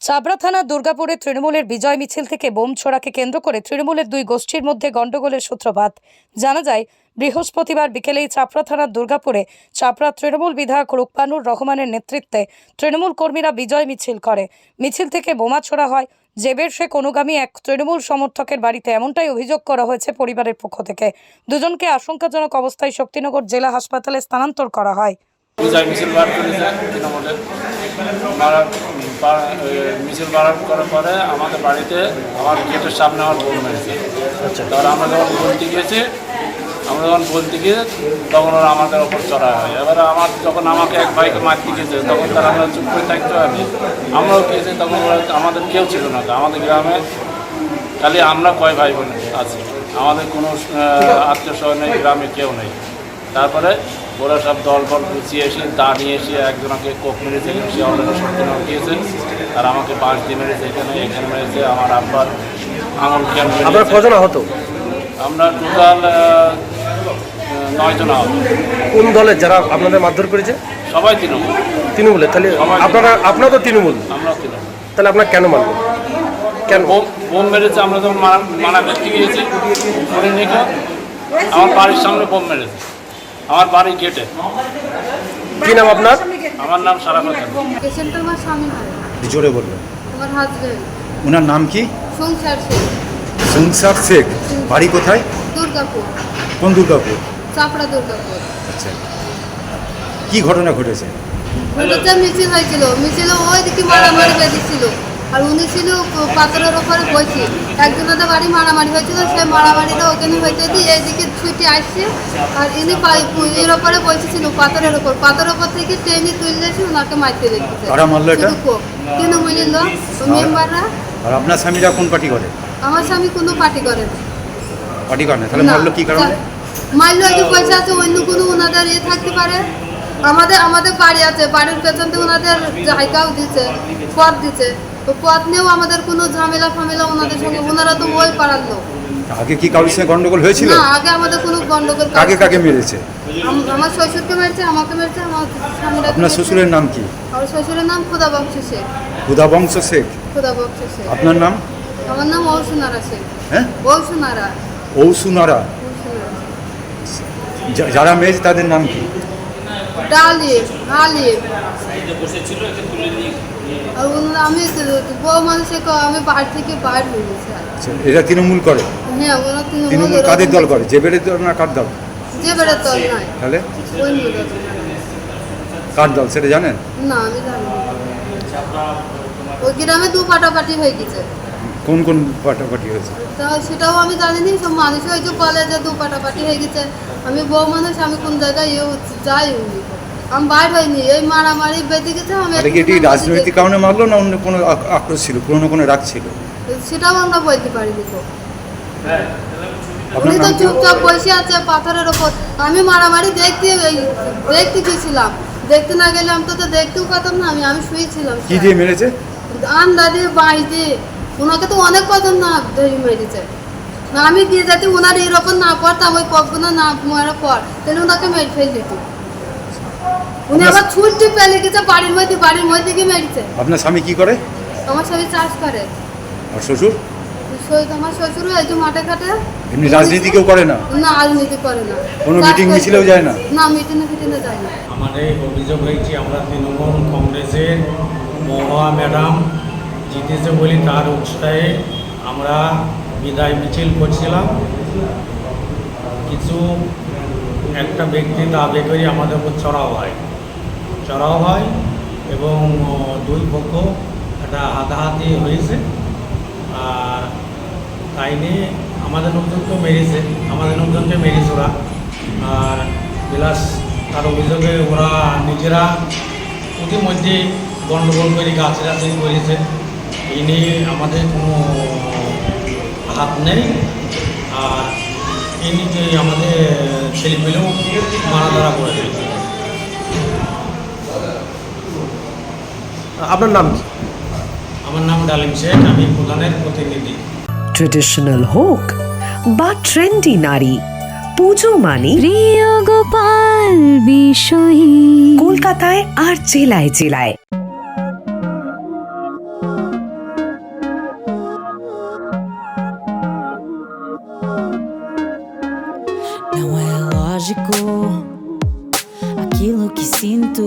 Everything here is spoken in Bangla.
চাবড়া থানা দুর্গাপুরে তৃণমূলের বিজয় মিছিল থেকে বোম ছোড়াকে কেন্দ্র করে তৃণমূলের দুই গোষ্ঠীর মধ্যে গণ্ডগোলের সূত্রপাত। জানা যায়, বৃহস্পতিবার বিকেলেই চাপড়া থানার দুর্গাপুরে চাপড়া তৃণমূল বিধায়ক রুকপানুর রহমানের নেতৃত্বে তৃণমূল কর্মীরা বিজয় মিছিল করে। মিছিল থেকে বোমা ছোড়া হয়, জেবের শেখ অনুগামী এক তৃণমূল সমর্থকের বাড়িতে এমনটাই অভিযোগ করা হয়েছে পরিবারের পক্ষ থেকে। দুজনকে আশঙ্কাজনক অবস্থায় শক্তিনগর জেলা হাসপাতালে স্থানান্তর করা হয়। মিছিল বাড়ার করার পরে আমাদের বাড়িতে আমার গেটের সামনে আমার বোন মেরেছে আচ্ছা। তারপর আমরা যখন বলতে গিয়েছি আমরা যখন বলতে গিয়ে তখন ওরা আমাদের ওপর চড়া হয়। এবার আমার যখন আমাকে এক ভাইকে মারতে গেছে তখন তারা আমরা চুপ করে থাকতে হবে আমরাও গিয়েছি তখন ওরা আমাদের কেউ ছিল না। তো আমাদের গ্রামে খালি আমরা কয় ভাই বোন আছি। আমাদের কোনো আত্মীয় স্বজন নেই গ্রামে কেউ নেই। তারপরে ওরা সব দল বল গুছিয়ে এসে দা নিয়ে এসে একজনকে কোপ মেরেছে সে অলরেডি সত্যি গিয়েছে আর আমাকে বাঁশ দিয়ে মেরেছে এখানে এখানে মেরেছে আমার আব্বার আঙুল খেয়াল আপনার কজন আহত? আমরা টোটাল নয় জন আহত। কোন দলের যারা আপনাদের মারধর করেছে? সবাই তৃণমূল। তৃণমূলের তাহলে। আপনারা আপনার তো তৃণমূল। আমরা তৃণমূল। তাহলে আপনার কেন মারলো কেন? বোম মেরেছে আমরা যখন মারা মারা গিয়েছি। আমার বাড়ির সামনে বোম মেরেছে। আমার বাড়ি গেটে। কি নাম আপনার? আমার নাম সারাফত পেশেন্ট আমার স্বামী জোরে বলবেন। আমার হাজবেন্ড ওনার নাম কি? সংসার শেখ। সংসার শেখ। বাড়ি কোথায়? দুর্গাপুর। কোন দুর্গাপুর? চাপড়া দুর্গাপুর। আচ্ছা। কি ঘটনা ঘটেছে? মিছিল হয়েছিল। মিছিল ওই দিকে মারামারি বেঁধেছিল। আর উনি ছিল পাথরের ওপরে বসে। একজনের তো বাড়ি মারামারি হয়েছিল সেই মারামারিটা ওখানে হয়েছে দিয়ে এইদিকে ছুটে আসছে। আর ইনি এর ওপরে বসেছিল পাথরের ওপর। পাথরের ওপর থেকে ট্রেনে তুললেছে ওনাকে মারতে মারলো তৃণমূলের লোক মেম্বাররা? আর আপনার স্বামীরা কোন পার্টি করে? আমার স্বামী কোনো পার্টি করে না। পার্টি করে না। তাহলে মারলো কি কারণে? মারলো যে পয়সা আছে অন্য কোনো ওনাদের ইয়ে থাকতে পারে। আমাদের আমাদের বাড়ি আছে বাড়ির পেছন থেকে ওনাদের জায়গাও দিচ্ছে পথ দিচ্ছে তো পথ নিয়েও আমাদের কোনো ঝামেলা ফামেলা ওনাদের সঙ্গে ওনারা তো ওই পাড়ার লোক। আগে কি কারোর সঙ্গে গন্ডগোল হয়েছিল? না আগে আমাদের কোনো গন্ডগোল কাকে কাকে মেরেছে? আম- আমার শ্বশুরকে মেরেছে আমাকে মেরেছে আমার আপনার শ্বশুরের নাম কি? আমার শ্বশুরের নাম খুদা শেখ। হুদা বংশ শেখ? খুদা বংশ শেখ। আপনার নাম? আমার নাম ঔসুনারা শেখ। হ্যাঁ? ঔসুনারা। ঔসুনারা। ঔসুনারা যা- যারা মেরেছে তাদের নাম কি? ডালিম আর ওনারা আমি বউ মানুষের আমি বাড়ি থেকে বাইর হয়ে গেছি। আর। আচ্ছা, তৃণমূল করে? হ্যাঁ ওরা তৃণমূল তৃণমূল কাদের দল করে? যে বেড়ে দল না কার দল? যে বেড়ে দল নাই তাহলে? ওই দল। নাই। কার দল সেটা জানেন? না আমি জানি ওই গ্রামে দু পাটাপাটি হয়ে গেছে। কোন কোন পার্টি হয়েছে? তা সেটাও আমি জানি নি সব মানুষ যে বলে যে দু পাটাপাটি হয়ে গেছে। আমি বউ মানুষ আমি কোন জায়গায় ইয়ে যাই আমি বাইর এই মারামারি বেঁধে গেছে আমি কি এটি রাজনৈতিক কারণে মারলো না অন্য কোনো আক্রোশ ছিল পুরনো কোনো রাগ ছিল? সেটাও আমরা বলতে পারিনি তো। আপনার উনি তো চুপচাপ বসে আছে পাথরের ওপর। আমি মারামারি দেখতে দেখতে গেছিলাম দেখতে না গেলে আমি তো তো দেখতেও পাতাম না আমি আমি শুয়েছিলাম কি দিয়ে মেরেছে? আন্দা দিয়ে ওনাকে তো অনেক কথা না ধরে মেরেছে। আমি গিয়ে যাতে ওনার এর ওপর না পড়তাম ওই পপগুলো না মারা পর তাহলে ওনাকে মেরে ফেল দিত উনি আবার ছুটি পেলে গেছে বাড়ির মধ্যে বাড়ির মধ্যে গিয়ে মেরেছে। আপনার স্বামী কি করে? আমার স্বামী চাষ করে। আর শ্বশুর? শরীর- আমার শ্বশুর এই যে মাঠে ঘাটে। এমনি রাজনীতি কেউ করে না? না রাজনীতি করে না। কোনো মিটিং। মিছিলেও যায় না? না মিটিংয়ে ফিটিংয়ে যায় না। আমাদের অভিযোগ হয়েছে আমরা তৃণমূল কংগ্রেসের মহুয়া ম্যাডাম জিতেছে বলে তার উৎসাহে আমরা বিদায় মিছিল করছিলাম। কিছু একটা ব্যক্তি দাবি করে আমাদের উপর চড়াও হয়। চড়াও হয় এবং দুই পক্ষ একটা হাতাহাতি হয়েছে। আর তাই নিয়ে আমাদের লোকজনকেও মেরেছে, আমাদের লোকজনকে মেরেছে ওরা। আর বিলাস, তার অভিযোগে ওরা নিজেরা ইতিমধ্যে গণ্ডগোল করে গাছাগাছি করেছে। এই নিয়ে আমাদের কোনো হাত নেই। আর এই নিয়ে আমাদের ছেলেপেলেও মারাধারা করে আপনার নাম কি? আমার নাম ডালিম শেখ আমি প্রধানের প্রতিনিধি। ট্রেডিশনাল হোক বা ট্রেন্ডি নারী পুজো মানে প্রিয় গোপাল বিষয়ী। কলকাতায় আর জেলায় জেলায়। Aquilo que sinto.